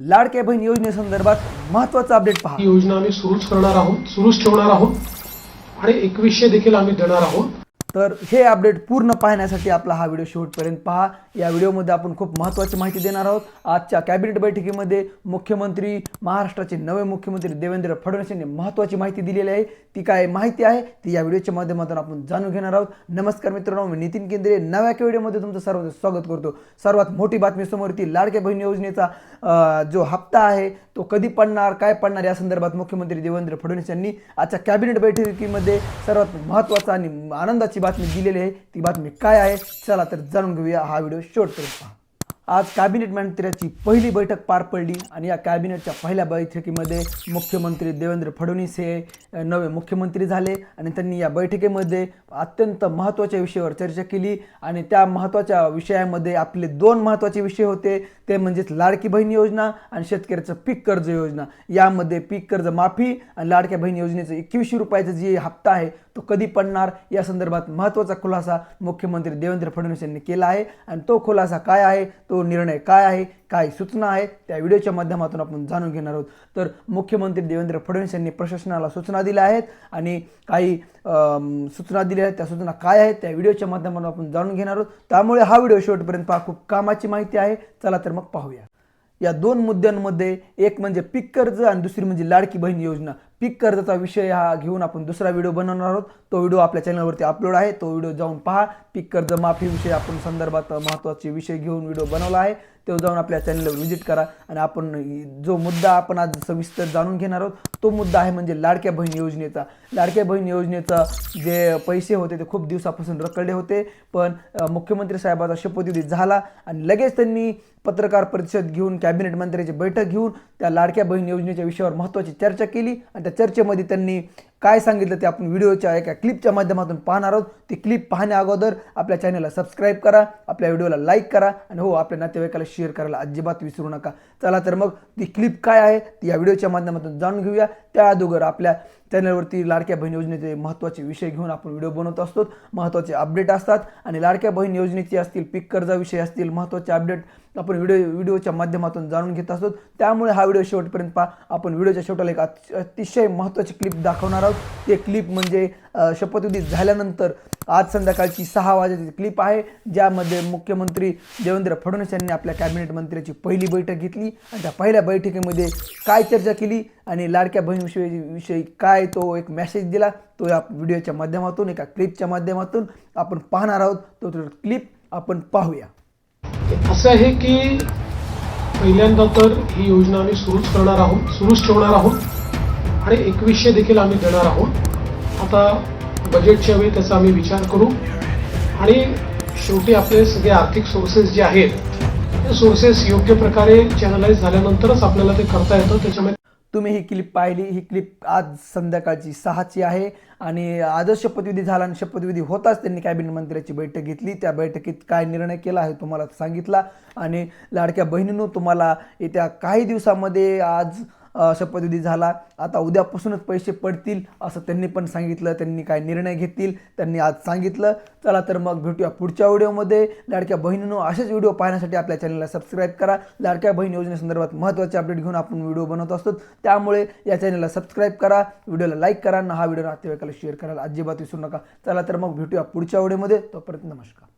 लाडक्या बहीण योजनेसंदर्भात महत्वाचं अपडेट पहा. ही योजना आम्ही सुरूच करणार आहोत सुरूच ठेवणार आहोत. आणि एकवीसशे देखील आम्ही देणार आहोत. तर हे अपडेट पूर्ण पाहण्यासाठी आपला हा व्हिडिओ शेवटपर्यंत पहा. या व्हिडिओमध्ये आपण खूप महत्त्वाची माहिती देणार आहोत. आजच्या कॅबिनेट बैठकीमध्ये मुख्यमंत्री महाराष्ट्राचे नवे मुख्यमंत्री देवेंद्र फडणवीस यांनी महत्त्वाची माहिती दिलेली आहे. ती काय माहिती आहे? ती या व्हिडिओच्या माध्यमातून आपण जाणून घेणार आहोत. नमस्कार मित्रांनो मी नितीन केंद्रे. नव्या व्हिडिओमध्ये तुमचं सर्वांचं स्वागत करतो. सर्वात मोठी बातमी समोर ती लाडक्या बहीण योजनेचा जो हप्ता आहे तो कधी पडणार काय पडणार या संदर्भात मुख्यमंत्री देवेंद्र फडणवीस यांनी आजच्या कॅबिनेट बैठकीमध्ये सर्वात महत्त्वाचा आणि आनंदाची बातमी दिलेली आहे. ती बातमी काय आहे? चला तर जाणून घेऊया. हा व्हिडिओ शेवटपर्यंत पहा. आज कॅबिनेट मंत्र्याची पहिली बैठक पार पडली आणि या कॅबिनेटच्या पहिल्या बैठकीमध्ये मुख्यमंत्री देवेंद्र फडणवीस हे नवे मुख्यमंत्री झाले आणि त्यांनी या बैठकीमध्ये अत्यंत महत्त्वाच्या विषयावर चर्चा केली आणि त्या महत्त्वाच्या विषयामध्ये आपले दोन महत्त्वाचे विषय होते. ते म्हणजेच लाडकी बहीण योजना आणि शेतकऱ्याचं पीक कर्ज योजना. यामध्ये पीक कर्ज माफी आणि लाडक्या बहीण योजनेचं एकवीसशे रुपयाचा जे हप्ता आहे तो कधी पडणार? या संदर्भात महत्त्वाचा खुलासा मुख्यमंत्री देवेंद्र फडणवीस यांनी केला आहे. आणि तो खुलासा काय आहे? तो तो निर्णय काय आहे काय सूचना आहे त्या व्हिडिओच्या माध्यमातून आपण जाणून घेणार आहोत. तर मुख्यमंत्री देवेंद्र फडणवीस यांनी प्रशासनाला सूचना दिल्या आहेत आणि काही सूचना दिल्या आहेत त्या सूचना काय आहेत त्या व्हिडिओच्या माध्यमातून आपण जाणून घेणार आहोत. त्यामुळे हा व्हिडिओ शेवटपर्यंत पहा खूप कामाची माहिती आहे. चला तर मग पाहूया. या दोन मुद्द्यांमध्ये एक म्हणजे पीक कर्ज आणि दुसरी म्हणजे लाडकी बहीण योजना. पीक कर्जाचा विषय हा घेऊन आपण दुसरा व्हिडिओ बनवणार आहोत. तो व्हिडिओ आपल्या चॅनलवरती अपलोड आहे. तो व्हिडिओ जाऊन पहा. पीक कर्ज माफी विषय आपण संदर्भात महत्त्वाचे विषय घेऊन व्हिडिओ बनवला आहे. तो जाऊन आपल्या चॅनलवर व्हिजिट करा आणि आपण जो मुद्दा आपण आज सविस्तर जाणून घेणार आहोत तो मुद्दा आहे म्हणजे लाडक्या बहीण योजनेचा. लाडक्या बहीण योजनेचा जे पैसे होते ते खूप दिवसापासून रखडले होते. पण मुख्यमंत्री साहेबाचा शपथविधी झाला आणि लगेच त्यांनी पत्रकार परिषद घेऊन कॅबिनेट मंत्र्याची बैठक घेऊन त्या लाडक्या बहीण योजनेच्या विषयावर महत्त्वाची चर्चा केली. आणि त्या चर्चेमध्ये त्यांनी काय सांगितलं ते आपण व्हिडिओच्या एका क्लिपच्या माध्यमातून पाहणार आहोत. ती क्लिप पाहण्या अगोदर आपल्या चॅनलला सबस्क्राईब करा आपल्या व्हिडिओला लाईक करा आणि हो आपल्या नातेवाईकाला शेअर करायला अजिबात विसरू नका. चला तर मग ती क्लिप काय आहे ती या व्हिडिओच्या माध्यमातून जाणून घेऊया. त्या अगोदर आपल्या चॅनलवरती लाडक्या बहीण योजनेचे महत्त्वाचे विषय घेऊन आपण व्हिडिओ बनवत असतो. महत्त्वाचे अपडेट असतात आणि लाडक्या बहीण योजनेचे असतील पीक कर्जाविषयी असतील महत्त्वाचे अपडेट आपण व्हिडिओ व्हिडिओच्या माध्यमातून जाणून घेत असतो. त्यामुळे हा व्हिडिओ शेवटपर्यंत पहा. आपण व्हिडिओच्या शेवटाला एक अतिशय महत्त्वाची क्लिप दाखवणार आहोत. ते क्लिप म्हणजे शपथविधी झाल्यानंतर आज संध्याकाळची सहा वाजेची क्लिप आहे ज्यामध्ये मुख्यमंत्री देवेंद्र फडणवीस यांनी आपल्या कॅबिनेट मंत्र्याची पहिली बैठक घेतली. आणि त्या पहिल्या बैठकीमध्ये काय चर्चा केली आणि लाडक्या बहिणीविषयी विषयी काय तो एक मेसेज दिला तो या व्हिडिओच्या माध्यमातून एका क्लिपच्या माध्यमातून आपण पाहणार आहोत. तो क्लिप आपण पाहूया. असं आहे की पहिल्यांदा तर ही योजना आम्ही सुरूच करणार आहोत सुरूच ठेवणार आहोत. आणि एकवीसशे देखील आम्ही देणार आहोत. आता बजेटच्या वेळी त्याचा आम्ही विचार करू. आणि शेवटी आपले सगळे आर्थिक सोर्सेस जे आहेत ते सोर्सेस योग्य प्रकारे चॅनलाइज झाल्यानंतरच आपल्याला ते करता येतं. त्याच्यामुळे तुम्ही ही क्लिप पाहिली. ही क्लिप आज संध्याकाळची सहाची आहे. आणि आजच शपथविधी झाला आणि शपथविधी होताच त्यांनी कॅबिनेट मंत्र्याची बैठक घेतली. त्या बैठकीत काय निर्णय केला आहे तुम्हाला सांगितला. आणि लाडक्या बहिणीनं तुम्हाला येत्या काही दिवसामध्ये आज शपथविधी झाला. आता उद्यापासूनच पैसे पडतील असं त्यांनी पण सांगितलं. त्यांनी काय निर्णय घेतील त्यांनी आज सांगितलं. चला तर मग भेटूया पुढच्या व्हिडिओमध्ये. लाडक्या बहिणीनं असेच व्हिडिओ पाहण्यासाठी आपल्या चॅनलला सबस्क्राईब करा. लाडक्या बहीण योजनेसंदर्भात महत्त्वाचे अपडेट घेऊन आपण व्हिडिओ बनवत असतो. त्यामुळे या चॅनलला सबस्क्राईब करा. व्हिडिओला लाईक करा. ना हा व्हिडिओ नातेवाईकाला शेअर करायला अजिबात विसरू नका. चला तर मग भेटूया पुढच्या व्हिडिओमध्ये. तोपर्यंत नमस्कार.